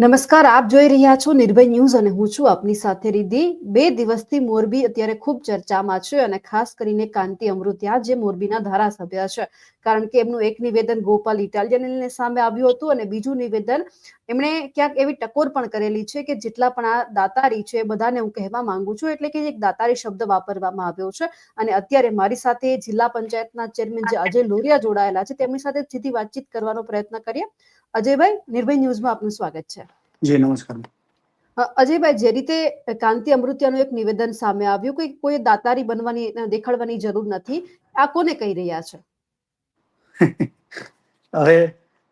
નમસ્કાર આપ જોઈ રહ્યા છો નિર્ભય ન્યૂઝ અને હું છું આપની સાથે રીધિ બે દિવસથી મોરબી અત્યારે ખૂબ ચર્ચામાં છે અને ખાસ કરીને કાંતિ અમૃત્યા જે મોરબીના ધારાસભ્ય છે. કારણ કે એમનું એક નિવેદન ગોપાલ ઇટાલિયનને સામે આવ્યું હતું અને બીજું નિવેદન એમણે ક્યાંક એવી ટકોર પણ કરેલી છે કે જેટલા પણ આ દાતારી છે બધાને હું કહેવા માંગુ છું. એટલે કે એક દાતારી શબ્દ વાપરવામાં આવ્યો છે અને અત્યારે મારી સાથે જિલ્લા પંચાયતના ચેરમેન જે અજય લોરિયા જોડાયેલા છે તેમની સાથે સીધી વાતચીત કરવાનો પ્રયત્ન કરીએ. અજયભાઈ નિર્ભય ન્યૂઝમાં આપનું સ્વાગત છે. જી નમસ્કાર. અજયભાઈ જે રીતે કાંતિ અમૃત્યાનું એક નિવેદન સામે આવ્યું કે કોઈ દાતારી બનવાની દેખાડવાની જરૂર નથી. આ કોને કહી રહ્યા છે? હવે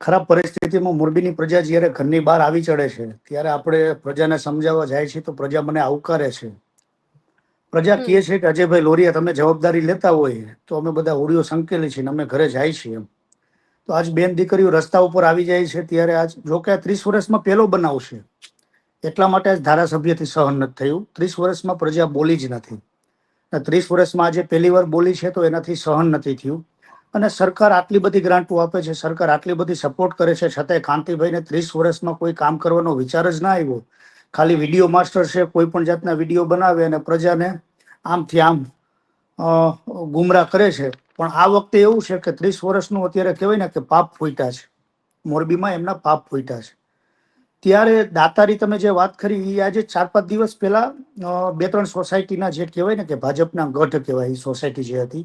ખરાબ પરિસ્થિતિમાં મોરબીની પ્રજા જ્યારે ઘરની બહાર આવી ચડે છે ત્યારે આપણે પ્રજાને સમજાવવા જાય છે તો પ્રજા મને આવકારે છે. પ્રજા કહે છે કે અજયભાઈ લોરિયા તમે જવાબદારી લેતા હોય તો અમે બધા હોડીઓ સંકેલી છીએ અમે ઘરે જાય છીએ એમ. તો આજ બેન દીકરીઓ રસ્તા ઉપર આવી જાય છે ત્યારે આજ જો કે ત્રીસ વર્ષમાં પહેલો બનાવ છે. એટલા માટે આજ ધારાસભ્યથી સહન નથી થયું. ત્રીસ વર્ષમાં પ્રજા બોલી જ નથી. ત્રીસ વર્ષમાં આજે પહેલી વાર બોલી છે તો એનાથી સહન નથી થયું. અને સરકાર આટલી બધી ગ્રાન્ટો આપે છે, સરકાર આટલી બધી સપોર્ટ કરે છે, છતાંય કાંતિભાઈને ત્રીસ વર્ષમાં કોઈ કામ કરવાનો વિચાર જ ના આવ્યો. ખાલી વીડિયો માસ્ટર છે, કોઈ પણ જાતના વીડિયો બનાવે અને પ્રજાને આમથી આમ ગુમરાહ કરે છે. પણ આ વખતે એવું છે કે ત્રીસ વર્ષનું અત્યારે કહેવાય ને કે પાપ ફૂટ્યા છે. મોરબીમાં એમના પાપ ફૂટ્યા છે. ત્યારે દાતારી તમે જે વાત કરી એ આજે ચાર પાંચ દિવસ પહેલા બે ત્રણ સોસાયટીના જે કહેવાય ને કે ભાજપના ગઢ કહેવાય એ સોસાયટી જે હતી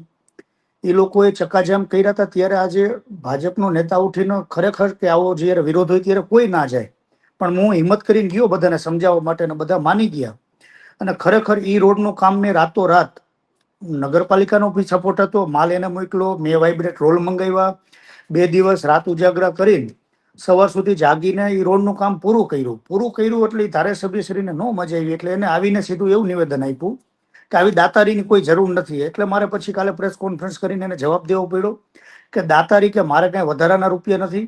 એ લોકોએ ચક્કાજામ કર્યા હતા. ત્યારે આજે ભાજપનો નેતા ઉઠીને ખરેખર કે આવો જ્યારે વિરોધ હોય ત્યારે કોઈ ના જાય. પણ હું હિંમત કરીને ગયો બધાને સમજાવવા માટે બધા માની ગયા. અને ખરેખર એ રોડનું કામ મેં રાતોરાત નગરપાલિકાનો બી સપોર્ટ હતો. માલ એને મોકલો મેં વાઇબ્રેટ રોલ મંગાવ્યા. બે દિવસ રાત ઉજાગરા કરીને સવાર સુધી જાગીને એ રોડનું કામ પૂરું કર્યું. પૂરું કર્યું એટલે ધારાસભ્યશ્રીને ન મજા આવી. એટલે એને આવીને સીધું એવું નિવેદન આપ્યું કે આવી દાતારીની કોઈ જરૂર નથી. એટલે મારે પછી કાલે પ્રેસ કોન્ફરન્સ કરીને એને જવાબ દેવો પડ્યો કે દાતારી કે મારે કાંઈ વધારાના રૂપિયા નથી?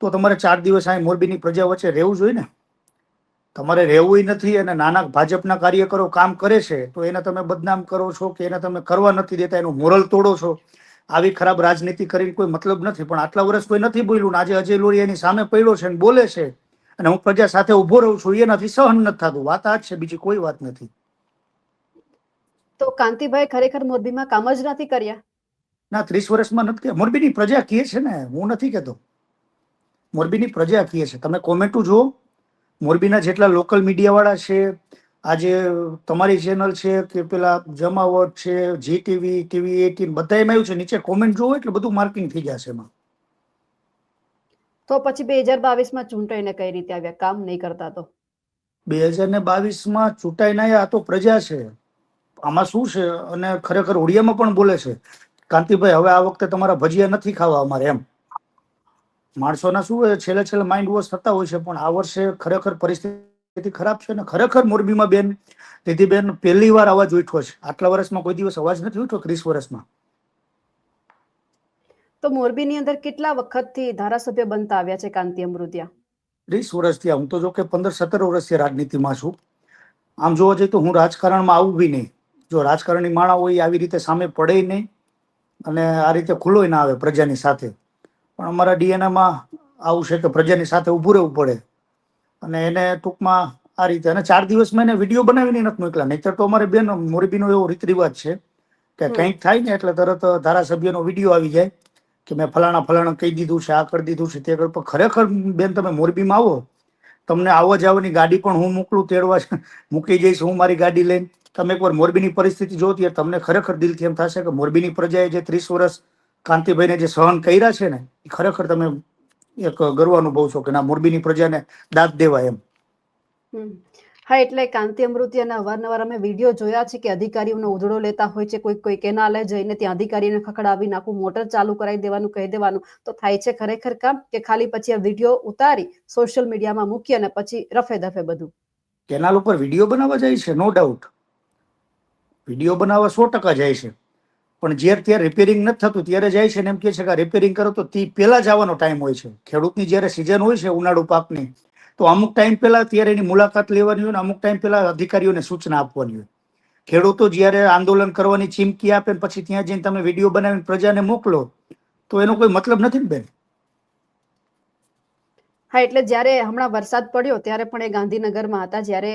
તો તમારે ચાર દિવસ અહીં મોરબીની પ્રજા વચ્ચે રહેવું જોઈએ ને? તમારે રહેવું નથી અને નાના ભાજપના કાર્યકરો કામ કરે છે તો એને તમે બદનામ કરો છો કે એને તમે કરવા નથી દેતા એનું મોરલ તોડો છો? આવી ખરાબ રાજનીતિ કરીને કોઈ મતલબ નથી પણ આટલા વર્ષ કોઈ નથી બોલ્યું આજે અજય એની સામે પડ્યો છે અને બોલે છે અને હું પ્રજા સાથે ઊભો રહું છું એનાથી સહન નથી થતું. વાત આ જ છે બીજી કોઈ વાત નથી. તો કાંતિભાઈ ખરેખર મોરબીમાં કામ જ નથી કર્યા? ના ત્રીસ વર્ષમાં નથી કે મોરબીની પ્રજા કહે છે ને હું નથી કહેતો. મોરબીની પ્રજા કહે છે. તમે કોમેન્ટો જુઓ. મોરબીના જેટલા લોકલ મીડિયાવાળા છે આજે તમારી ચેનલ છે કે પેલા જમાવટ છે જી ટીવી ટીવી એટીન બધા એમાં આવ્યું છે નીચે કોમેન્ટ જોવો એટલે બધું માર્કિંગ થઈ જશે એમાં. તો પછી બે હજાર બાવીસમાં ચૂંટાઈને કઈ રીતે આવ્યા? કામ નહીં કરતા તો. બે હજાર ને બાવીસમાં ચૂંટાઈને આવ્યા આ તો પ્રજા છે. આમાં શું છે? અને ખરેખર ઓડિયામાં પણ બોલે છે. કાંતિભાઈ હવે આ વખતે તમારા ભજીયા નથી ખાવા અમારે એમ. માણસોના શું છેલ્લે છેલ્લે માઇન્ડ વોશ થતા હોય છે પણ આ વર્ષે ખરેખર પરિસ્થિતિ ખરાબ છે અને ખરેખર મોરબીમાં બેન દીદીબેન પહેલી વાર અવાજ ઉઠ્યો છે. આટલા વર્ષમાં કોઈ દિવસ અવાજ નથી ઉઠ્યો ત્રીસ વર્ષમાં? તો મોરબીની અંદર કેટલા વખતથી ધારાસભ્ય બનતા આવ્યા છે કાંતિ અમૃતિયા? ત્રીસ વર્ષથી. હું તો જો કે પંદર સત્તર વર્ષથી રાજનીતિમાં છું. આમ જોવા જઈએ તો હું રાજકારણમાં આવું બી નહીં. જો રાજકારણની માળા હોય આવી રીતે સામે પડે નહીં અને આ રીતે ખુલ્લોય ના આવે પ્રજાની સાથે. પણ અમારા ડીએનએમાં આવું છે કે પ્રજાની સાથે ઊભું રહેવું પડે. અને એને ટૂંકમાં આ રીતે અને ચાર દિવસમાં એને વીડિયો બનાવીને નથી મોકલા નહીતર તો અમારે બેન મોરબીનો એવો રીત રિવાજ છે કે કંઈક થાય ને એટલે તરત ધારાસભ્યનો વીડિયો આવી જાય કે મેં ફલાણા ફલાણા કહી દીધું છે આ કરી દીધું છે તે પણ ખરેખર બેન તમે મોરબીમાં આવો તમને આવવા જવાની ગાડી પણ હું મોકલું તેડવા મૂકી જઈશ હું મારી ગાડી લઈને. તમે એકવાર મોરબીની પરિસ્થિતિ જો ત્યારે તમને ખરેખર દિલથી એમ થશે કે મોરબીની પ્રજાએ જે ત્રીસ વર્ષ કાંતિભાઈને જે સહન કર્યા છે ને એ ખરેખર તમે એક ગર્વ અનુભવ છો કે ના મોરબીની પ્રજાને દાદ દેવાય એમ. હા એટલે કાંતિ અમૃતિયાના અવારનવાર અમે વીડિયો જોયા છે કે અધિકારીઓનો ઉધડો લેતા હોય છે કોઈ કોઈ કેનાલે જઈને ત્યાં અધિકારીને ખખડાવી નાખું મોટર ચાલુ કરાવી દેવાનું કહી દેવાનું તો થાય છે ખરેખર કામ કે ખાલી પછી આ વીડિયો ઉતારી સોશિયલ મીડિયામાં મૂકી અને પછી રફે દફે બધું. કેનાલ ઉપર વીડિયો બનાવવા જાય છે નો ડાઉટ વીડિયો બનાવવા સો ટકા જાય છે. પણ જ્યારે ત્યાં રિપેરિંગ નથી થતું, ત્યારે જાય છે ને એમ કહે છે કે રિપેરિંગ કરો તો તે પહેલા જવાનો ટાઈમ હોય છે. ખેડૂતની જ્યારે સિઝન હોય છે ઉનાળુ પાકની, તો અમુક ટાઈમ પહેલા ત્યારે એની મુલાકાત લેવાની હોય ને અમુક ટાઈમ પહેલા અધિકારીઓને સૂચના આપવાની હોય. ખેડૂતો જ્યારે આંદોલન કરવાની ચીમકી આપે પછી ત્યાં જઈને તમે વીડિયો બનાવીને પ્રજાને મોકલો, તો એનો કોઈ મતલબ નથી ને બેન? હા, એટલે જ્યારે હમણાં વરસાદ પડ્યો ત્યારે પણ એ ગાંધીનગરમાં હતા. જ્યારે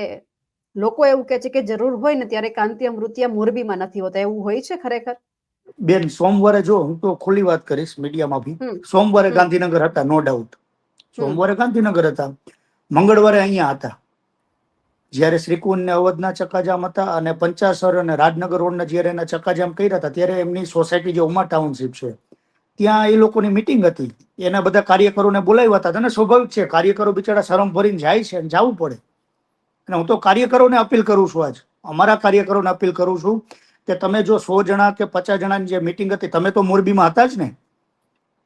લોકો એવું કહે છે કે જરૂર હોય ને ત્યારે કાંતિ અમૃતિયા મોરબીમાં નથી હોતા. એવું હોય છે ખરેખર? બેન સોમવારે જો હું તો ખુલ્લી વાત કરીશ મીડિયામાં બી. સોમવારે ગાંધીનગર હતા નો ડાઉટ સોમવારે ગાંધીનગર હતા. મંગળવારે અહીંયા હતા. જ્યારે શ્રીકુંડ ને અવધના ચક્કાજામ હતા અને પંચાસર અને રાજનગર રોડના જ્યારે એના ચક્કાજામ કર્યા હતા ત્યારે એમની સોસાયટી જે ઉમા ટાઉનશીપ છે ત્યાં એ લોકોની મિટિંગ હતી. એના બધા કાર્યકરોને બોલાવ્યા હતા. અને સ્વાભાવિક છે કાર્યકરો બિચારા શરમ ભરીને જાય છે અને જવું પડે. અને હું તો કાર્યકરોને અપીલ કરું છું આજ. અમારા કાર્યકરોને અપીલ કરું છું કે તમે જો સો જણા કે પચાસ જણાની જે મિટિંગ હતી તમે તો મોરબીમાં હતા જ ને?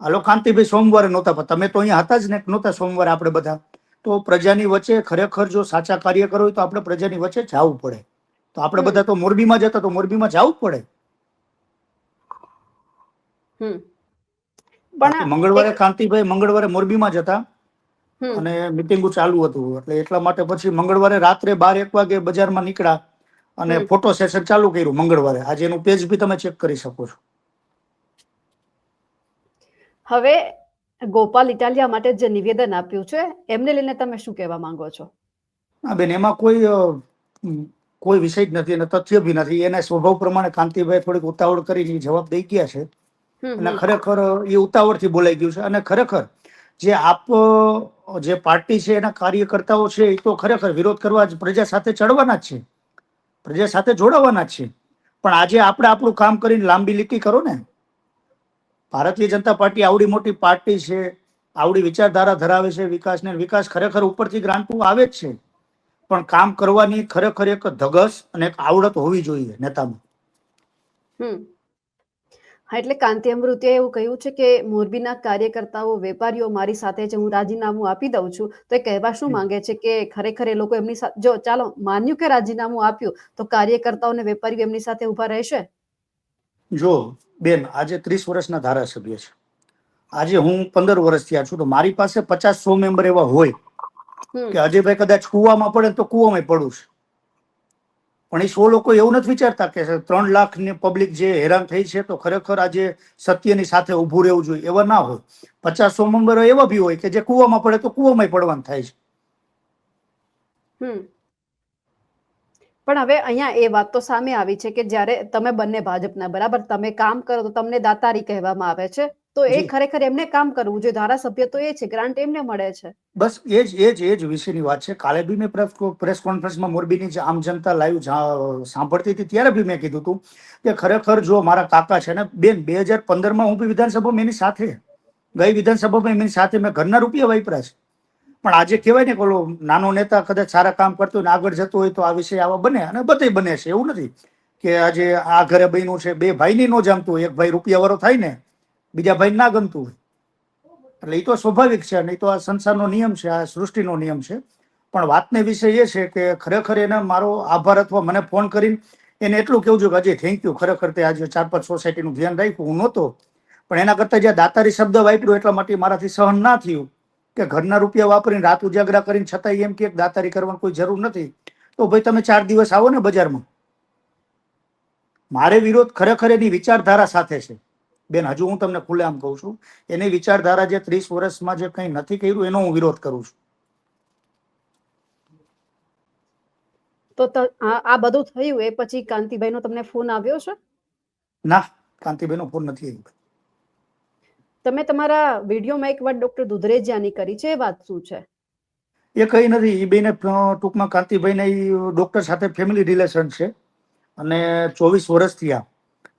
હાલો કાંતિભાઈ સોમવારે નહોતા પણ તમે તો અહીંયા હતા જ ને? નહોતા સોમવારે આપણે બધા. તો પ્રજાની વચ્ચે ખરેખર જો સાચા કાર્ય કરો તો આપણે પ્રજાની વચ્ચે જવું પડે. તો આપણે બધા તો મોરબીમાં જતા તો મોરબીમાં જવું પડે. મંગળવારે કાંતિભાઈ મંગળવારે મોરબીમાં જતા અને મિટિંગો ચાલુ હતું. એટલે એટલા માટે પછી મંગળવારે રાત્રે બાર એક વાગે બજારમાં નીકળ્યા. અને ફોટો સેશન ચાલુ કર્યું મંગળવારે. આજે એનું પેજ બી તમે ચેક કરી શકો છો. હવે ગોપાલ ઇટાલિયા માટે જે નિવેદન આપ્યું છે એમને લઈને તમે શું કહેવા માંગો છો? ના બેન એમાં કોઈ કોઈ વિષય જ નથી અને તથ્ય બી નથી. એના સ્વભાવ પ્રમાણે કાંતિભાઈ થોડીક ઉતાવળ કરીને જવાબ દઈ ગયા છે. અને ખરેખર એ ઉતાવળથી બોલાઈ ગયું છે. અને ખરેખર જે આપ જે પાર્ટી છે એના કાર્યકર્તાઓ છે એ તો ખરેખર વિરોધ કરવા જ પ્રજા સાથે ચડવાના જ છે. પ્રજા સાથે જોડાવાના છે. પણ આજે આપણે આપણું કામ કરીને લાંબી લીટી કરો ને. ભારતીય જનતા પાર્ટી આવડી મોટી પાર્ટી છે. આવડી વિચારધારા ધરાવે છે વિકાસને. વિકાસ ખરેખર ઉપરથી ગ્રાન્ટો આવે જ છે. પણ કામ કરવાની ખરેખર એક ધગસ અને એક આવડત હોવી જોઈએ નેતામાં. હમ. હા એટલે કાંતિ અમૃતિએ એવું કહ્યું છે કે મોરબીના કાર્યકર્તાઓ વેપારીઓ મારી સાથે છે હું રાજીનામું આપી દઉં છું. તો એ કહેવા શું. માંગે છે કે ખરેખર એ લોકો એમની સાથે જો ચાલો માન્યું કે રાજીનામું આપ્યું તો કાર્યકર્તાઓ અને વેપારીઓ એમની સાથે ઊભા રહેશે? જો બેન આજે ત્રીસ વર્ષના ધારાસભ્ય છે. આજે હું પંદર વર્ષથી આ છું તો મારી પાસે પચાસ સો મેમ્બર એવા હોય કે અજયભાઈ કદાચ કુવામાં પડે તો કુવામાં પડું છું. પણ એ સો લોકો એવું નથી વિચારતા કે ત્રણ લાખની પબ્લિક જે હેરાન થઈ છે તો ખરેખર આજે સત્યની સાથે ઊભું રહેવું જોઈએ, એવા ના હોય. પચાસ સો મેમ્બર એવા બી હોય કે જે કુવામાં પડે તો કુવામાં પડવાનું થાય છે. પણ હવે અહીંયા એ વાત તો સામે આવી છે કે જ્યારે તમે બંને ભાજપના, બરાબર? તમે કામ કરો તો તમને દાતારી કહેવામાં આવે છે. તો એ ખરેખર એમને કામ કરવું જોઈએ. ધારાસભ્ય તો એ છે ગ્રાન્ટ એમને મળે છે. બસ એ જ એ જ એ જ વિષયની વાત છે. કાલે બી મેં પ્રેસ કોન્ફરન્સમાં મોરબીની જે આમ જનતા લાઈવ સાંભળતી હતી ત્યારે બી મેં કીધું હતું કે ખરેખર જો મારા કાકા છે ને બેન બે હજાર પંદરમાં હું બી વિધાનસભામાં એની સાથે ગઈ વિધાનસભામાં એમની સાથે મેં ઘરના રૂપિયા વાપર્યા છે. પણ આજે કહેવાય ને કે નાનો નેતા કદાચ સારા કામ કરતો હોય ને આગળ જતો હોય તો આ વિષય આવા બને અને બધે બને છે. એવું નથી કે આજે આ ઘરે બન્યું છે બે ભાઈની ન જામતું હોય એક ભાઈ રૂપિયા વાળો થાય ને બીજા ભાઈ ના ગમતું હોય. એટલે એ તો સ્વાભાવિક છે નહીં તો આ સંસારનો નિયમ છે, આ સૃષ્ટિનો નિયમ છે. પણ વાતને વિષય એ છે કે ખરેખર એને મારો આભાર અથવા મને ફોન કરીને એને એટલું કેવું છું કે અજય થેન્ક યુ ખરેખર તે આજે ચાર પાંચ સોસાયટીનું ધ્યાન રાખ્યું. હું નહોતો. પણ એના કરતાં જે દાતારી શબ્દ વાપર્યો એટલા માટે મારાથી સહન ના થયું કે ઘરના રૂપિયા વાપરીને રાત ઉજાગરા કરીને છતાંય એમ કે દાતારી કરવાની કોઈ જરૂર નથી. તો ભાઈ તમે ચાર દિવસ આવો ને બજારમાં. મારે વિરોધ ખરેખર એની વિચારધારા સાથે છે. બેન હજુ હું તમને ખુલ્લેઆમ કહું છું એની વિચારધારા જે ત્રીસ વર્ષમાં જે કંઈ નથી કર્યું એનો હું વિરોધ કરું છું. તો આ આ બધું થયું એ પછી કાંતિભાઈનો તમને ફોન આવ્યો છે? ના કાંતિબેનો ફોન નથી આવ્યો. તમે તમારા વિડીયોમાં એક વાત ડોક્ટર દુધરેજિયાની કરી છે એ વાત શું છે? એ કઈ નથી એ બેને ટૂંકમાં કાંતિભાઈને ડોક્ટર સાથે ફેમિલી રિલેશન છે અને ચોવીસ વર્ષથી થયા.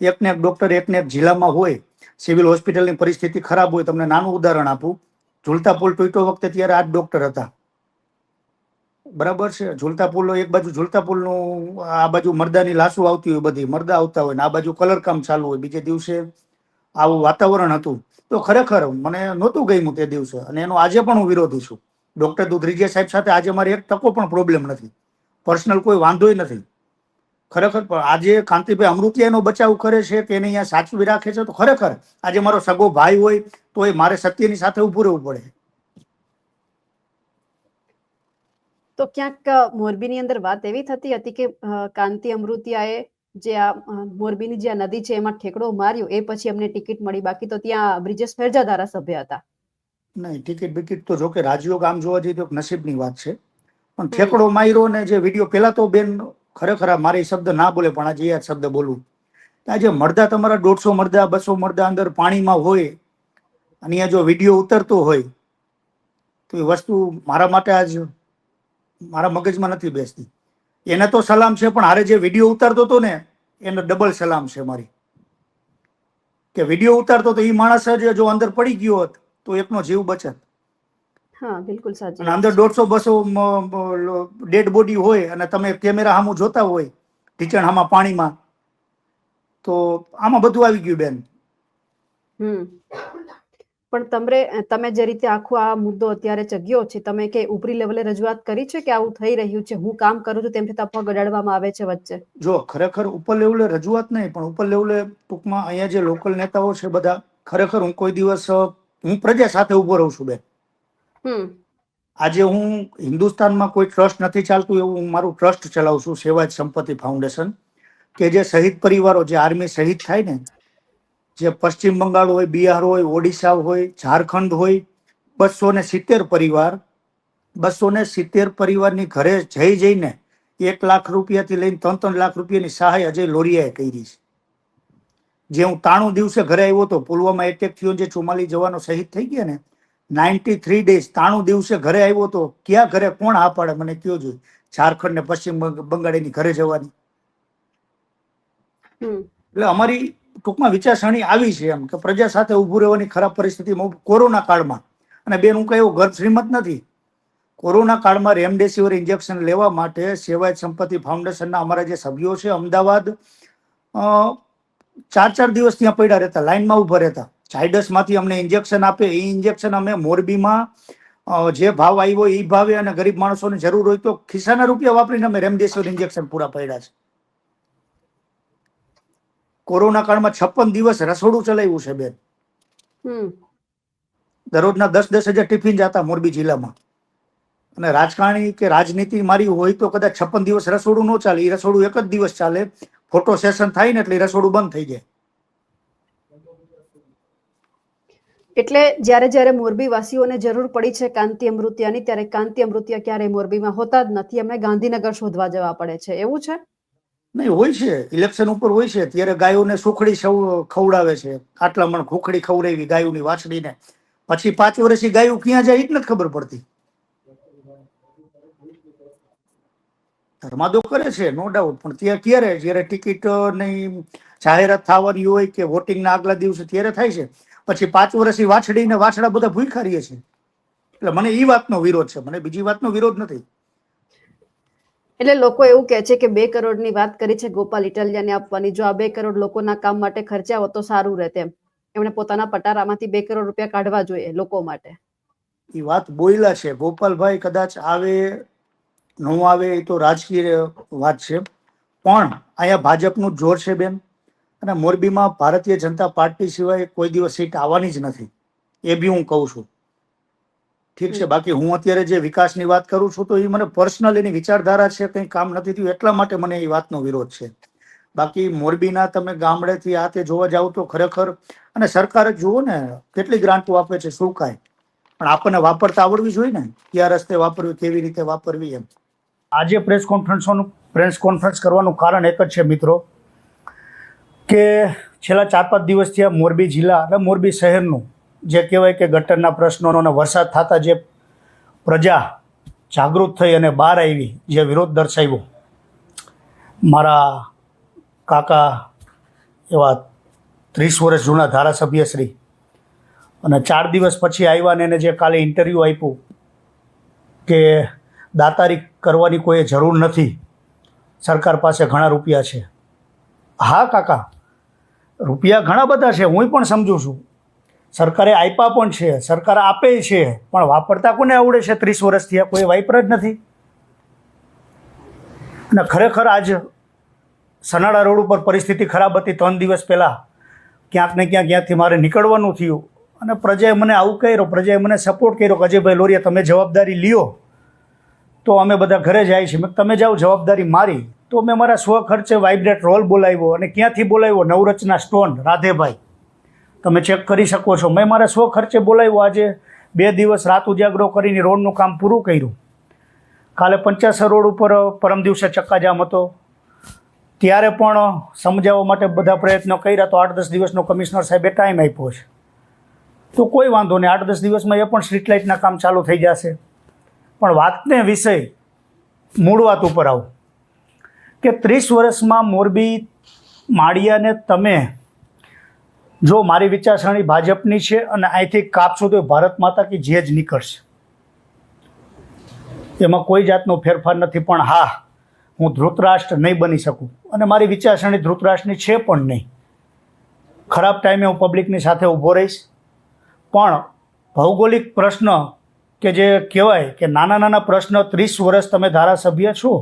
એકને એક ડોક્ટર એકને એક જિલ્લામાં હોય સિવિલ હોસ્પિટલની પરિસ્થિતિ ખરાબ હોય, તમને નાનું ઉદાહરણ આપું. ઝુલતા પુલ તૂટ્યો વખતે ત્યારે આ ડૉક્ટર ડોક્ટર હતા. બરાબર છે? ઝુલતા પુલ એક બાજુ ઝુલતા પુલનું આ બાજુ મરદાની લાશો આવતી હોય બધી, મરદા આવતા હોય ને આ બાજુ કલરકામ ચાલુ હોય. બીજે દિવસે આવું વાતાવરણ હતું. તો ખરેખર મને નહોતું ગયું તે દિવસે અને એનો આજે પણ હું વિરોધી છું. ડોક્ટર દુધરીજીયા સાહેબ સાથે આજે મારે એક ટકો પણ પ્રોબ્લેમ નથી. પર્સનલ કોઈ વાંધોય નથી. ખરેખર આજે કાંતિભાઈ અમૃતિયાનો બચાવ કરે છે કે એને અહીંયા સાચવી રાખે છે તો ખરેખર આજે મારો સગો ભાઈ હોય તો એ મારે સત્યની સાથે ઊભું રહેવું પડે. તો ક્યાંક મોરબીની અંદર વાત એવી થતી હતી કે કાંતિ અમૃતિયાએ જે આ મોરબીની જે નદી છે એમાં ઠેકડો માર્યો એ પછી અમને ટિકિટ મળી. બાકી તો ત્યાં બ્રિજેશ ફેરજા ધારાસભ્ય હતા. નહીં ટિકિટ બિકિટ તો જોકે રાજયોગ આમ જોવા જઈએ તો નસીબની વાત છે. પણ ઠેકડો માર્યો ને જે વીડિયો પહેલા તો બેન ખરેખર આ મારી શબ્દ ના બોલે, પણ આજે જ શબ્દ બોલું. આજે મરદા તમારા દોઢસો મરદા, બસો મરદા અંદર પાણીમાં હોય, અને અહીંયા જો વીડિયો ઉતરતો હોય, તો એ વસ્તુ મારા માટે આજ મારા મગજમાં નથી બેસતી. એને તો સલામ છે, પણ હારે જે વીડિયો ઉતારતો હતો ને, એને ડબલ સલામ છે મારી. કે વીડિયો ઉતારતો તો એ માણસ જ જો અંદર પડી ગયો હોત, તો એકનો જીવ બચત. હા બિલકુલ સાચી અને અંદર દોઢસો બસો ડેડ બોડી હોય અને તમે કેમેરા સામું જોતા હોય ઢીચણ આમાં પાણીમાં તો આમાં બધું આવી ગયું બેન. હમ. પણ તમે તમે જે રીતે આખો આ મુદ્દો અત્યારે ચગ્યો છે તમે કે ઉપરી લેવલે રજૂઆત કરી છે કે આવું થઈ રહ્યું છે? હું કામ કરું છું તેમ છતાં પગ અડાડવામાં આવે છે વચ્ચે? જો ખરેખર ઉપર લેવલે રજૂઆત નહીં પણ ઉપર લેવલે ટૂંકમાં અહીંયા જે લોકલ નેતાઓ છે બધા ખરેખર હું કોઈ દિવસ હું પ્રજા સાથે ઊભો રહું છું બેન. આજે હું હિન્દુસ્તાનમાં કોઈ ટ્રસ્ટ નથી ચાલતું એવું હું મારું ટ્રસ્ટ ચલાવું છું, સેવા સંપત્તિ ફાઉન્ડેશન કે જે શહીદ પરિવારો, જે આર્મી શહીદ થાય ને, જે પશ્ચિમ બંગાળ હોય, બિહાર હોય, ઓડિશા હોય, ઝારખંડ હોય, બસો ને સિત્તેર પરિવાર, બસો ને સિત્તેર પરિવારની ઘરે જઈ જઈને એક લાખ રૂપિયાથી લઈને ત્રણ ત્રણ લાખ રૂપિયાની સહાય અજય લોરિયાએ કરી છે. જે હું તાણું દિવસે ઘરે આવ્યો હતો પુલવામા એટેક થયો જે ચુમાલી જવાનો શહીદ થઈ ગયા ને નાઇન્ટી થ્રી ડેઝ તાણું દિવસે ઘરે આવ્યો તો ક્યાં ઘરે કોણ હા પાડે? મને કયો જોઈ ઝારખંડ ને પશ્ચિમ બંગાળ બંગાળની ઘરે જવાની. એટલે અમારી ટૂંકમાં વિચારસરણી આવી છે એમ કે પ્રજા સાથે ઉભું રહેવાની ખરાબ પરિસ્થિતિમાં કોરોના કાળમાં. અને બેન હું કઈ એવો ગર્ભ શ્રીમત નથી. કોરોના કાળમાં રેમડેસિવિર ઇન્જેક્શન લેવા માટે સેવાય સંપત્તિ ફાઉન્ડેશનના અમારા જે સભ્યો છે અમદાવાદ અ, ચાર ચાર દિવસ ત્યાં પડ્યા રહેતા લાઇનમાં ઊભા રહેતા. ઝાયડસમાંથી અમને ઇન્જેક્શન આપે એ ઇન્જેક્શન અમે મોરબીમાં જે ભાવ આવ્યો એ ભાવે અને ગરીબ માણસોને જરૂર હોય તો ખિસ્સાના રૂપિયા વાપરીને અમે રેમડેસિવિર ઇન્જેક્શન પૂરા પડ્યા છે. કોરોના કાળમાં છપ્પન દિવસ રસોડું ચલાવ્યું છે બેન. દરરોજના દસ દસ હજાર ટિફિન જતા મોરબી જિલ્લામાં. અને રાજકારણી કે રાજનીતિ મારી હોય તો કદાચ છપ્પન દિવસ રસોડું ન ચાલે એ રસોડું એક જ દિવસ ચાલે. ફોટો સેશન થાય ને એટલે રસોડું બંધ થઈ જાય. એટલે જ્યારે જ્યારે મોરબીવાસીઓને જરૂર પડી છે કાંતિ અમૃતિયાની, ત્યારે કાંતિ અમૃતિયા ક્યારે મોરબીમાં હોતા જ નથી. એમને ગાંધીનગર શોધવા જવા પડે છે. એવું છે? નહીં, હોય છે. ઇલેક્શન ઉપર હોય છે. ત્યારે ગાયોને સુખડી ખવડાવે છે. આટલા મણ ખુખડી ખવડાવી ગાયોની વાછડીને. પછી પાંચ વર્ષથી ગાયું ક્યાં જાય એ જ નથી ખબર પડતી. ધર્માદો કરે છે, નો ડાઉટ પણ ત્યાં ક્યારે? જ્યારે ટિકિટ નહીં જાહેરાત થવાની હોય કે વોટિંગના આગલા દિવસે ત્યારે થાય છે. પછી પાંચ વર્ષથી વાછડી ને વાછડા બધા ભૂખા રહીએ છે એટલે મને એ વાતનો વિરોધ છે મને બીજી વાતનો વિરોધ નથી. એટલે લોકો એવું કહે છે કે બે કરોડની વાત કરી છે ગોપાલ ઇટાલિયાને આપવાની. જો આ બે કરોડ લોકોના કામ માટે ખર્ચાવો તો સારું રહે તેમ એમણે પોતાના પટારામાંથી બે કરોડ રૂપિયા કાઢવા જોઈએ લોકો માટે. એ વાત બોયલા છે. ગોપાલભાઈ કદાચ આવે ન આવે એ તો રાજકીય વાત છે. પણ અહીંયા ભાજપનું જોર છે બેન. અને મોરબીમાં ભારતીય જનતા પાર્ટી સિવાય કોઈ દિવસ સીટ આવવાની જ નથી. એ બી હું કહું છું. ઠીક છે બાકી હું અત્યારે જે વિકાસની વાત કરું છું તો એ મને પર્સનલ એની વિચારધારા છે કંઈ કામ નથી થયું એટલા માટે મને એ વાતનો વિરોધ છે. બાકી મોરબીના તમે ગામડેથી આ તે જોવા જાવ તો ખરેખર અને સરકાર જ જુઓ ને કેટલી ગ્રાન્ટો આપે છે શું કાંઈ. પણ આપણને વાપરતા આવડવી જોઈએ ને કયા રસ્તે વાપરવી કેવી રીતે વાપરવી એમ. આજે પ્રેસ કોન્ફરન્સનું પ્રેસ કોન્ફરન્સ કરવાનું કારણ એક જ છે મિત્રો. કે છેલ્લા ચાર પાંચ દિવસથી આ મોરબી જિલ્લા અને મોરબી શહેરનું જે કહેવાય કે ગટરના પ્રશ્નોનો અને વરસાદ થતા જે પ્રજા જાગૃત થઈ અને બહાર આવી, જે વિરોધ દર્શાવ્યો. મારા કાકા એવા ત્રીસ વર્ષ જૂના ધારાસભ્યશ્રી અને ચાર દિવસ પછી આવ્યા ને એને જે કાલે ઇન્ટરવ્યૂ આપ્યું કે દાતારી કરવાની કોઈ જરૂર નથી, સરકાર પાસે ઘણા રૂપિયા છે. હા, કાકા. રૂપિયા ઘણા બધા છે હું પણ સમજુ છું. સરકારે આપ્યા પણ છે, સરકાર આપે છે, પણ વાપરતા કોને આવડે છે? ત્રીસ વર્ષથી આ કોઈ વાપર જ નથી. અને ખરેખર આજ સનાડા રોડ ઉપર પરિસ્થિતિ ખરાબ હતી, ત્રણ દિવસ પહેલાં. ક્યાંક ને ક્યાંક ક્યાંથી મારે નીકળવાનું થયું. અને પ્રજાએ મને આવું કર્યો, પ્રજાએ મને સપોર્ટ કર્યો કે, અજયભાઈ લોરિયા, તમે જવાબદારી લ્યો. તો અમે બધા ઘરે જાય છીએ. તમે જાઓ, જવાબદારી મારી. તો મેં મારા સ્વ ખર્ચે વાઇબ્રેટ રોલ બોલાવ્યો અને ક્યાંથી બોલાવ્યો? નવરચના સ્ટોન, રાધેભાઈ. તમે ચેક કરી શકો છો. મેં મારા સ્વ ખર્ચે બોલાવ્યો આજે. બે દિવસ રાત ઉજાગરો કરીને રોડનું કામ પૂરું કર્યું. કાલે પંચાસર રોડ ઉપર પરમ દિવસે ચક્કાજામ હતો. ત્યારે પણ સમજાવવા માટે બધા પ્રયત્નો કર્યા તો આઠ દસ દિવસનો કમિશનર સાહેબે ટાઈમ આપ્યો છે. તો કોઈ વાંધો નહીં. આઠ દસ દિવસમાં એ પણ સ્ટ્રીટ લાઇટના કામ ચાલુ થઈ જશે. પણ વાતને વિષય મૂળ વાત ઉપર આવું. કે ત્રીસ વર્ષમાં મોરબી માળિયાને તમે જો મારી વિચારસરણી ભાજપની છે અને અહીંથી કાપશો તો ભારત માતા કે જે જ નીકળશે. એમાં કોઈ જાતનો ફેરફાર નથી, પણ હા, હું ધૃતરાષ્ટ્ર નહીં બની શકું. અને મારી વિચારસરણી ધૃતરાષ્ટ્રની છે પણ નહીં. ખરાબ ટાઈમે હું પબ્લિકની સાથે ઊભો રહીશ. પણ ભૌગોલિક પ્રશ્ન કે જે કહેવાય કે નાના નાના પ્રશ્ન ત્રીસ વર્ષ તમે ધારાસભ્ય છો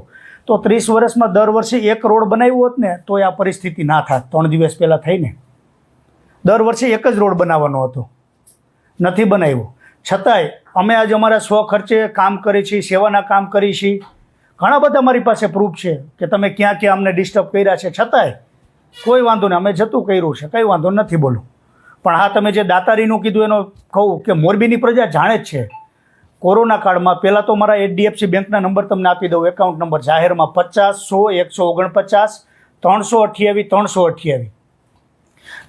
તો ત્રીસ વર્ષમાં દર વર્ષે એક રોડ બનાવ્યો હોત ને, તો આ પરિસ્થિતિ ના થાત. ત્રણ દિવસ પહેલાં થઈને. દર વર્ષે એક જ રોડ બનાવવાનો હતો. નથી બનાવ્યો. છતાંય અમે આજે અમારા સ્વ ખર્ચે કામ કરીએ છીએ, સેવાના કામ કરીએ છીએ. ઘણા બધા મારી પાસે પ્રૂફ છે કે તમે ક્યાં ક્યાં અમને ડિસ્ટર્બ કર્યા છે. છતાંય કોઈ વાંધો નહીં, અમે જતું કર્યું છે. કંઈ વાંધો નથી બોલું. પણ હા, તમે જે દાતારીનું કીધું એનો કહું કે મોરબીની પ્રજા જાણે જ છે. કોરોના કાળમાં પહેલાં તો મારા એચડીએફસી બેંકના નંબર તમને આપી દઉં. એકાઉન્ટ નંબર જાહેરમાં પચાસ, સો, એકસો ઓગણપચાસ, ત્રણસો અઠ્યાવીસ ત્રણસો અઠ્યાવીસ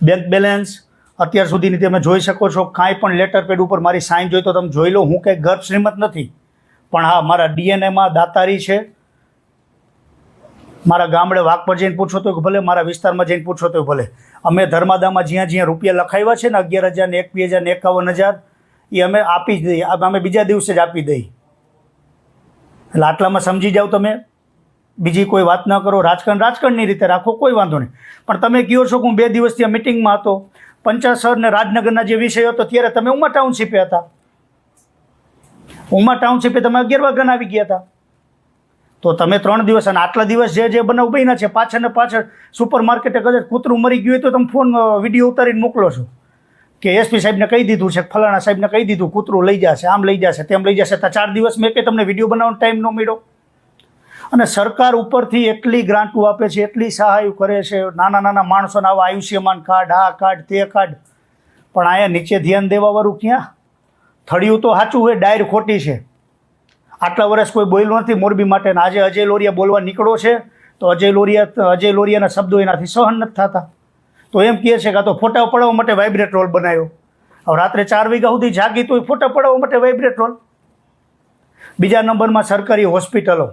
બેંક બેલેન્સ અત્યાર સુધીની તમે જોઈ શકો છો. કાંઈ પણ લેટર પેડ ઉપર મારી સાઇન જોઈ તો તમે જોઈ લો. હું કંઈ ગર્ભ શ્રીમત નથી. પણ હા, મારા ડીએનએમાં દાતારી છે. મારા ગામડે વાઘ પર જઈને પૂછો તો ભલે, મારા વિસ્તારમાં જઈને પૂછો તો ભલે. અમે ધર્માદામાં જ્યાં જ્યાં રૂપિયા લખાવ્યા છે ને, અગિયાર હજાર ને એકવીસ હજાર ને એકાવન હજાર એ અમે આપી જ દઈએ. અમે બીજા દિવસે જ આપી દઈએ. એટલે આટલામાં સમજી જાઓ તમે. બીજી કોઈ વાત ન કરો. રાજકારણ રાજકારણની રીતે રાખો. કોઈ વાંધો નહીં. પણ તમે કહો છો કે હું બે દિવસથી આ મિટિંગમાં હતો. પંચાસર ને રાજનગરના જે વિષય હતો ત્યારે તમે ઉમા ટાઉનશીપે હતા. ઉમા ટાઉનશીપે તમે અગિયાર વાગ્યાના આવી ગયા હતા. તો તમે ત્રણ દિવસ અને આટલા દિવસ જે જે બનાવ બન્યા છે, પાછળ ને પાછળ સુપર માર્કેટે કદાચ કૂતરું મરી ગયું હોય તો તમે ફોન વીડિયો ઉતારીને મોકલો છો. કે એસપી સાહેબને કહી દીધું છે, ફલાણા સાહેબને કહી દીધું, કૂતરું લઈ જશે, આમ લઈ જશે, તેમ લઈ જશે, તો ચાર દિવસ મેં કે તમને વીડિયો બનાવવાનો ટાઈમ ન મળ્યો? અને સરકાર ઉપરથી એટલી ગ્રાન્ટો આપે છે, એટલી સહાય કરે છે, નાના નાના માણસોને આવા આયુષ્યમાન કાર્ડ, આ કાર્ડ, તે કાર્ડ. પણ અહીંયા નીચે ધ્યાન દેવાવાળું ક્યાં? થળિયું તો સાચું હોય, ડાયર ખોટી છે. આટલા વર્ષ કોઈ બોલ્યું નથી, મોરબી માટે આજે અજય લોરિયા બોલવા નીકળો છે, તો અજય લોરિયા, અજય લોરિયાના શબ્દો એનાથી સહન નથી થતા. તો એમ કહે છે કે આ તો ફોટા પડાવવા માટે વાઇબ્રેટ રોલ બનાવ્યો. હવે રાત્રે ચાર વાગ્યા સુધી જાગી તો એ ફોટા પડાવવા માટે વાઇબ્રેટ રોલ બીજા નંબરમાં સરકારી હોસ્પિટલો.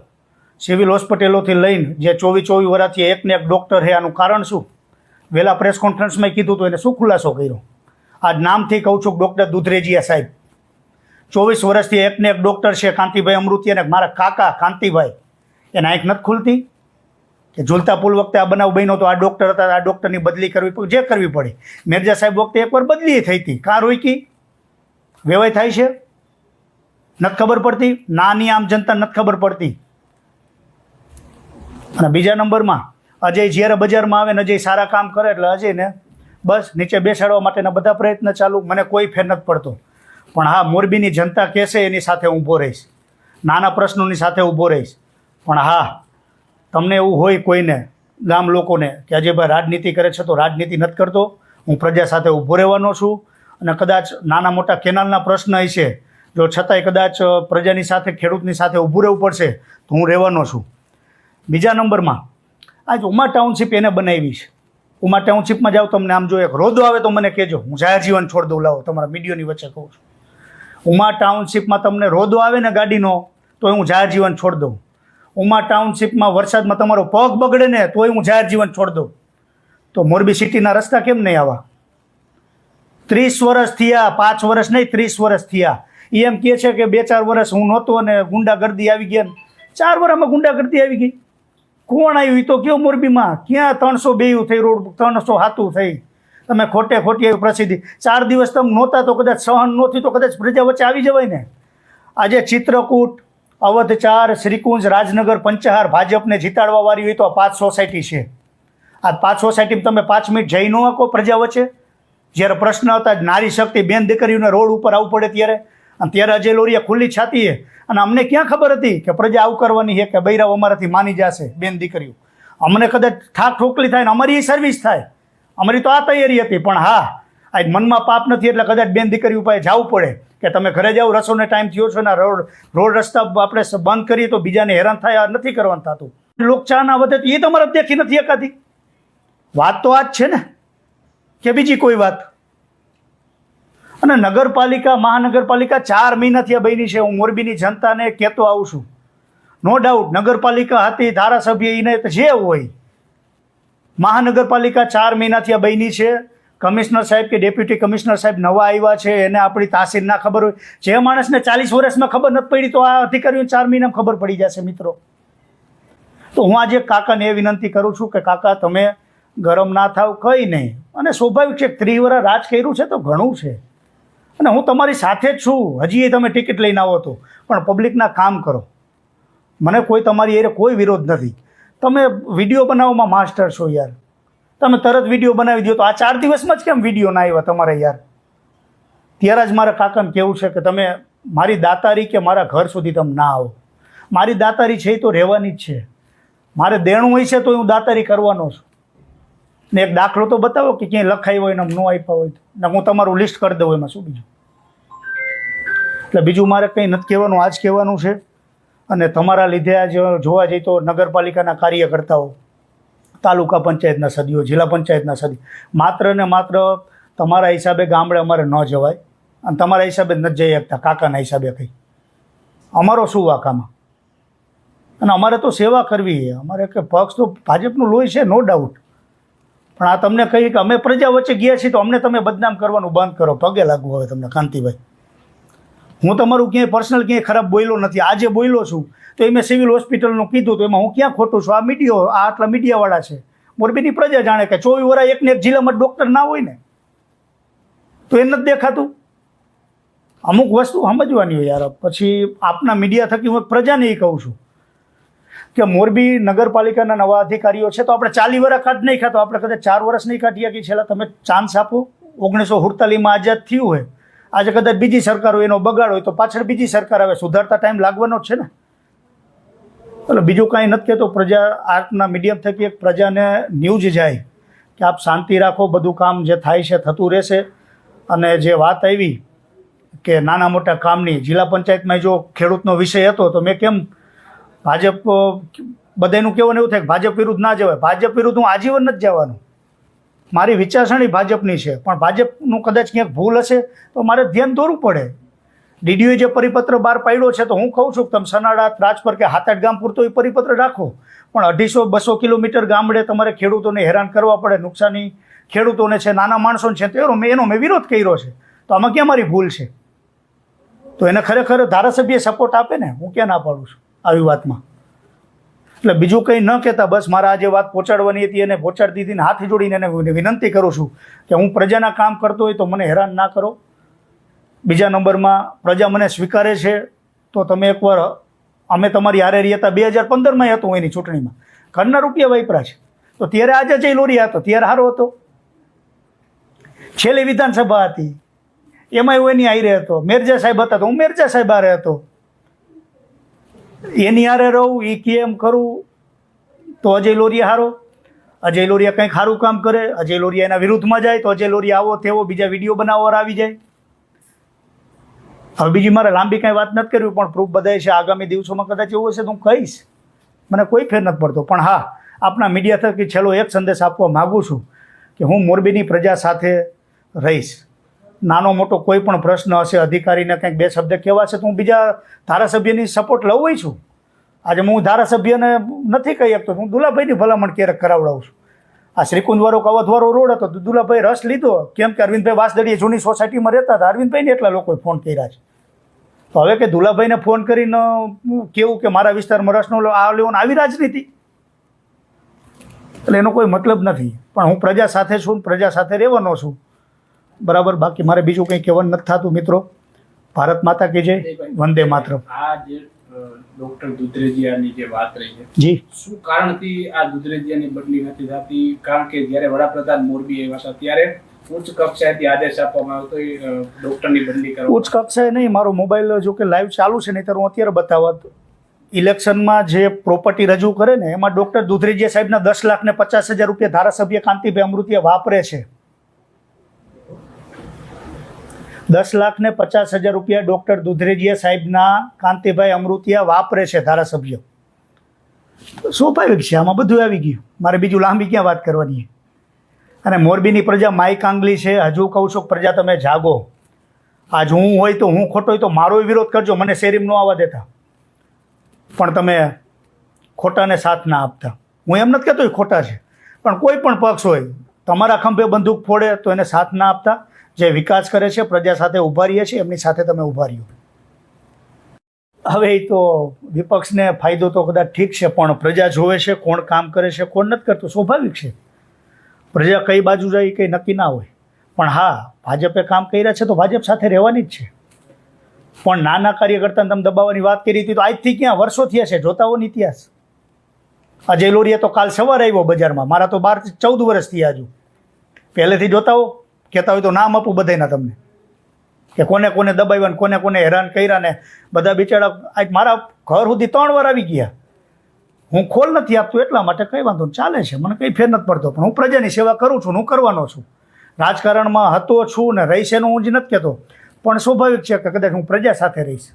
સિવિલ હોસ્પિટલોથી લઈને જે ચોવીસ ચોવીસ વર્ષથી એકને એક ડૉક્ટર છે, આનું કારણ શું? વહેલા પ્રેસ કોન્ફરન્સમાં કીધું તો એને શું ખુલાસો કર્યો? આજ નામથી કહું છું ડૉક્ટર દુધરેજીયા સાહેબ. ચોવીસ વર્ષથી એકને એક ડૉક્ટર છે, કાંતિભાઈ અમૃતિયા અને મારા કાકા કાંતિભાઈ. એને આંખ નથી ખુલતી. કે ઝૂલતા પુલ વખતે આ બનાવ બન્યો તો આ ડૉક્ટર હતા, આ ડૉક્ટરની બદલી કરવી પડી. જે કરવી પડી. મેરજા સાહેબ વખતે એકવાર બદલી થઈ હતી. કાર રોકી વેવાય થાય છે? નથી ખબર પડતી? નાની આમ જનતા નથી ખબર પડતી. અને બીજા નંબરમાં, અજય જ્યારે બજારમાં આવે ને અજય સારા કામ કરે એટલે અજયને બસ નીચે બેસાડવા માટેના બધા પ્રયત્ન ચાલુ. મને કોઈ ફેર નથી પડતો. પણ હા, મોરબીની જનતા કહેશે એની સાથે ઊભો રહીશ. નાના પ્રશ્નોની સાથે ઊભો રહીશ. પણ હા તમને એવું હોય કોઈને, ગામ લોકોને, કે અજયભાઈ રાજનીતિ કરે છે તો રાજનીતિ નથી કરતો, હું પ્રજા સાથે ઊભો રહેવાનો છું. અને કદાચ નાના મોટા કેનાલના પ્રશ્ન હશે જો છતાંય કદાચ પ્રજાની સાથે, ખેડૂતની સાથે ઊભું રહેવું પડશે, તો હું રહેવાનો છું. બીજા નંબરમાં, આજ ઉમા ટાઉનશીપ એને બનાવી છે. ઉમા ટાઉનશીપમાં જાઓ, તમને આમ જો એક રોદો આવે તો મને કહેજો. હું જાહેર જીવન છોડ દઉં, લાવો, તમારા મીડિયોની વચ્ચે કહું છું. ઉમા ટાઉનશીપમાં તમને રોદો આવે ને ગાડીનો તો હું જાહેર જીવન છોડ દઉં. ઉમા ટાઉનશીપમાં વરસાદમાં તમારો પગ બગડે ને તોય હું જાહેર જીવન છોડ દઉં. તો મોરબી સિટીના રસ્તા કેમ નહીં આવા? ત્રીસ વર્ષ થયા, પાંચ વર્ષ નહીં, ત્રીસ વર્ષ થયા. એ એમ કહે છે કે બે ચાર વર્ષ હું નહોતો અને ગુંડાગર્દી આવી ગયા ચાર વર્ષમાં ગુંડાગર્દી આવી ગઈ. કોણ આવ્યું એ તો કયો મોરબીમાં? ક્યાં ત્રણસો બેયું થઈ રોડ, ત્રણસો હાથું થઈ? તમે ખોટે ખોટી આવી પ્રસિદ્ધિ. ચાર દિવસ તમે નહોતા તો કદાચ સહન નહોતી તો કદાચ પ્રજા વચ્ચે આવી જવાય ને. આજે ચિત્રકૂટ અવધ ચાર શ્રીકુંજ, રાજનગર, પંચહાર ભાજપને જીતાડવા વાળી હોય તો આ પાંચ સોસાયટી છે. આ પાંચ સોસાયટીમાં તમે પાંચ મિનિટ જઈ ન શકો પ્રજા વચ્ચે. જ્યારે પ્રશ્ન હતા નારી શક્તિ બેન દીકરીઓને રોડ ઉપર આવવું પડે ત્યારે. અને ત્યારે અજય લોરિયા ખુલ્લી છાતીએ અને અમને ક્યાં ખબર હતી કે પ્રજા આવું કરવાની છે કે બૈરાવ અમારાથી માની જશે બેન દીકરીઓ. અમને કદાચ ઠાક ઠોકલી થાય ને અમારી એ સર્વિસ થાય. અમારી તો આ તૈયારી હતી, પણ હા આ મનમાં પાપ નથી એટલે કદાચ બેન દીકરીઓ પાસે જવું પડે. કે તમે ઘરે જાઓ, રસોને ટાઈમ થયો છે ને રોડ રોડ રસ્તા આપણે બંધ કરીએ તો બીજાને હેરાન થાય નથી કરવાનું થતું. લોક ચા ના વધે તો એ તમારે દેખી નથી એકાદી વાત તો આ જ છે ને, કે બીજી કોઈ વાત. અને નગરપાલિકા, મહાનગરપાલિકા ચાર મહિનાથી આ બની છે. હું મોરબીની જનતાને કહેતો આવું છું. નો ડાઉટ નગરપાલિકા હતી, ધારાસભ્ય એને જે હોય. મહાનગરપાલિકા ચાર મહિનાથી આ બની છે. કમિશનર સાહેબ કે ડેપ્યુટી કમિશનર સાહેબ નવા આવ્યા છે, એને આપણી તાસીર ના ખબર હોય. જે માણસને ચાલીસ વર્ષમાં ખબર નથી પડી તો આ અધિકારીઓને ચાર મહિનામાં ખબર પડી જશે મિત્રો. તો હું આજે કાકાને એ વિનંતી કરું છું કે કાકા, તમે ગરમ ના થાવ, કંઈ નહીં. અને સ્વાભાવિક છે, ત્રિવરા રાજ કર્યું છે તો ઘણું છે. અને હું તમારી સાથે જ છું. હજી એ તમે ટિકિટ લઈને આવો તો. પણ પબ્લિકના કામ કરો. મને કોઈ તમારી એ કોઈ વિરોધ નથી. તમે વીડિયો બનાવવામાં માસ્ટર છો યાર. તમે તરત વીડિયો બનાવી દો તો આ ચાર દિવસમાં જ કેમ વીડિયો ના આવ્યા તમારે યાર? ત્યારે જ મારા કાકાને કહેવું છે કે તમે મારી દાતારી કે મારા ઘર સુધી તમે ના આવો. મારી દાતારી છે એ તો રહેવાની જ છે. મારે દેણું હોય છે તો હું દાતારી કરવાનો છું. ને એક દાખલો તો બતાવો કે ક્યાંય લખાયું હોય ને ન આપ્યા હોય ને હું તમારું લિસ્ટ કરી દઉં એમાં શું બીજું. એટલે બીજું મારે કંઈ નથી કહેવાનું, આજ કહેવાનું છે. અને તમારા લીધે આ જોવા જઈએ તો નગરપાલિકાના કાર્યકર્તાઓ તાલુકા પંચાયતના સદીઓ, જિલ્લા પંચાયતના સદી. માત્ર ને માત્ર તમારા હિસાબે ગામડે અમારે ન જવાય અને તમારા હિસાબે નથી જઈ શકતા, કાકાના હિસાબે કંઈ. અમારો શું વાકામાં? અને અમારે તો સેવા કરવી છે. અમારે કે પક્ષ તો ભાજપનું લોહી છે, નો ડાઉટ પણ આ તમને કહીએ કે અમે પ્રજા વચ્ચે ગયા છીએ તો અમને તમે બદનામ કરવાનું બંધ કરો. પગે લાગવું હવે તમને, કાંતિભાઈ. હું તમારું ક્યાંય પર્સનલ ક્યાંય ખરાબ બોલ્યો નથી. આજે બોલ્યો છું. તો એ મેં સિવિલ હોસ્પિટલનું કીધું તો એમાં હું ક્યાં ખોટું છું? આ મીડિયો, આ આટલા મીડિયાવાળા છે. મોરબીની પ્રજા જાણે કે ચોવીસ વર્ષ એકને એક જિલ્લામાં ડૉક્ટર ના હોય ને, તો એ નથી દેખાતું. અમુક વસ્તુ સમજવાની હોય યાર. પછી આપના મીડિયા થકી હું એક પ્રજાને એ કહું છું કે મોરબી નગરપાલિકાના નવા અધિકારીઓ છે, તો આપણે ચાલી વર્ષ કાઢ નહીં ખાતો. આપણે કદાચ ચાર વર્ષ નહીં કાઢીએ કે છેલ્લા તમે ચાન્સ આપો. ઓગણીસો સુડતાલીસમાં આઝાદ થયું હોય. આજે કદાચ બીજી સરકાર હોય, એનો બગાડ હોય, તો પાછળ બીજી સરકાર આવે. સુધારતા ટાઈમ લાગવાનો છે ને. એટલે બીજું કાંઈ નથી કહેતો. પ્રજા આર્ટના મીડિયમ થકી એક પ્રજાને ન્યૂઝ જાય કે આપ શાંતિ રાખો, બધું કામ જે થાય છે થતું રહેશે. અને જે વાત આવી કે નાના મોટા કામની, જિલ્લા પંચાયતમાં જો ખેડૂતનો વિષય હતો, તો મેં કેમ ભાજપ, બધાનું કહેવાનું એવું થાય ભાજપ વિરુદ્ધ ના જવાય. ભાજપ વિરુદ્ધ હું આજીવન જ જવાનું. મારી વિચારસરણી ભાજપની છે, પણ ભાજપનું કદાચ ક્યાંક ભૂલ હશે તો મારે ધ્યાન દોરવું પડે. ડીડીઓએ જે પરિપત્ર બહાર પાડ્યો છે તો હું કહું છું કે તમે સનાડા, રાજપર કે હાથાટ ગામ પૂરતો એ પરિપત્ર રાખો. પણ અઢીસો બસો કિલોમીટર ગામડે તમારે ખેડૂતોને હેરાન કરવા પડે, નુકસાની. ખેડૂતોને છે, નાના માણસોને છે, તો મેં એનો મેં વિરોધ કર્યો છે. તો આમાં ક્યાં મારી ભૂલ છે? તો એને ખરેખર ધારાસભ્ય સપોર્ટ આપે ને, હું ક્યાં ના પાડું છું આવી વાતમાં? એટલે બીજું કંઈ ન કહેતા, બસ મારા આજે વાત પહોંચાડવાની હતી એને પહોંચાડી દીધી હાથ જોડીને એને વિનંતી કરું છું કે હું પ્રજાના કામ કરતો હોય તો મને હેરાન ના કરો. બીજા નંબરમાં, પ્રજા મને સ્વીકારે છે, તો તમે એકવાર, અમે તમારી હારે રહ્યા હતા, બે હજાર પંદરમાં હતું એની ચૂંટણીમાં. ઘરના રૂપિયા વાપરા છે. તો ત્યારે આજે જઈ લોરી હતો, ત્યારે સારો હતો. છેલ્લી વિધાનસભા હતી. એમાં હું એની હારે હતો. મેરજા સાહેબ હતા તો હું મેરજા સાહેબ હારે હતો. એની હારે રહું એ કે એમ કરું, તો અજય લોરિયા હારો. અજય લોરિયા કંઈક સારું કામ કરે, અજય લોરિયા એના વિરુદ્ધમાં જાય, તો અજય લોરિયા આવો તેવો બીજા વીડિયો બનાવવા આવી જાય. હવે બીજી મારે લાંબી કાંઈ વાત નથી કરવી, પણ પ્રૂફ બધાય છે, આગામી દિવસોમાં કદાચ એવું હશે તો હું કહીશ. મને કોઈ ફેર નથી પડતો, પણ હા, આપણા મીડિયા થકી છેલ્લો એક સંદેશ આપવા માગું છું કે હું મોરબીની પ્રજા સાથે રહીશ. નાનો મોટો કોઈ પણ પ્રશ્ન હશે, અધિકારીને કંઈક બે શબ્દ કહેવા છે તો હું બીજા ધારાસભ્યની સપોર્ટ લઉં છું. આજે હું ધારાસભ્યને નથી કહી શકતો, હું દુલાભાઈની ભલામણ ક્યારેક કરાવડાવું છું. આ શ્રીકુંજવાળો કવધવારો રોડ હતો, તો દુલાભાઈ રસ લીધો. કેમ કે અરવિંદભાઈ વાસદડીએ જૂની સોસાયટીમાં રહેતા હતા, અરવિંદભાઈને એટલા લોકોએ ફોન કર્યા છે. તો હવે કે દુલાભાઈને ફોન કરીને કેવું કે મારા વિસ્તારમાં રસ નો લો, આ લેવાનું આવી રાજનીતિ? એટલે એનો કોઈ મતલબ નથી. પણ હું પ્રજા સાથે છું પ્રજા સાથે રહેવાનો છું. બરાબર? બાકી મારે બીજું કંઈ કહેવાનું નથી થતું મિત્રો. ભારત માતા કે જય. વંદે માત્ર આ જે ડોક્ટર દુધરેજિયાની જે વાત રહી છે જી. શું કારણથી આ દુધરેજિયાની બદલી નથી થતી? કારણ કે જ્યારે વડાપ્રધાન મોરબી આવ્યા હતા ત્યારે ઉચ્ચ કક્ષાએથી આદેશ આપવામાં આવ્યો હતો ડોક્ટરની બદલી કરવા ઉચ્ચ કક્ષાએ નહીં મારો મોબાઈલ જો કે લાઈવ ચાલુ છે નહીં હું અત્યારે બતાવત ઇલેક્શનમાં જે પ્રોપર્ટી રજૂ કરે ને એમાં ડૉક્ટર દુધરેજીયા સાહેબના દસ લાખ ને પચાસ હજાર રૂપિયા ધારાસભ્ય કાંતિભાઈ અમૃતિએ વાપરે છે. દસ લાખ ને પચાસ હજાર રૂપિયા ડૉક્ટર દુધરેજીયા સાહેબના કાંતિભાઈ અમૃતિયા વાપરે છે ધારાસભ્ય. સ્વાભાવિક છે આમાં બધું આવી ગયું. મારે બીજું લાંબી ક્યાં વાત કરવાની? અને મોરબીની પ્રજા માઈક આંગલી છે. હજુ કહું છું, પ્રજા તમે જાગો. આજ હું હોય તો હું ખોટો હોય તો મારો વિરોધ કરજો. મને શેરીમ ન આવવા દેતા. પણ તમે ખોટાને સાથ ના આપતા. હું એમ નથી કહેતો એ ખોટા છે. પણ કોઈ પણ પક્ષ હોય, તમારા ખંભે બંદૂક ફોડે તો એને સાથ ના આપતા. જે વિકાસ કરે છે, પ્રજા સાથે ઊભા રહીએ છીએ, એમની સાથે તમે ઊભા રહ્યો હવે એ તો વિપક્ષને ફાયદો તો કદાચ ઠીક છે, પણ પ્રજા જોવે છે, કોણ કામ કરે છે, કોણ નથી કરતું, સ્વાભાવિક છે. પ્રજા કઈ બાજુ જાય, કંઈ નક્કી ના હોય. પણ હા, ભાજપે કામ કર્યા છે તો ભાજપ સાથે રહેવાની જ છે. પણ નાના કાર્યકર્તાને તમે દબાવવાની વાત કરી હતી તો આજથી ક્યાં, વર્ષો થયા છે, જોતા હોને ઇતિહાસ. અજય લોરિયા તો કાલ સવારે આવ્યો બજારમાં, મારા તો બાર ચૌદ વર્ષ થયા હજુ. પહેલેથી જોતા હો કહેતા હોય તો નામ આપું બધાયના તમને. કે કોને કોને દબાવ્યા ને કોને કોને હેરાન કર્યા ને બધા બિચારા આજ મારા ઘર સુધી ત્રણ વાર આવી ગયા. હું ખોલ નથી આપતો એટલા માટે કંઈ વાંધો ચાલે છે, મને કંઈ ફેર નથી પડતો. પણ હું પ્રજાની સેવા કરું છું હું કરવાનો છું. રાજકારણમાં હતો છું ને રહીશ એનું હું જ નથી કહેતો. પણ સ્વાભાવિક છે કે કદાચ હું પ્રજા સાથે રહીશ.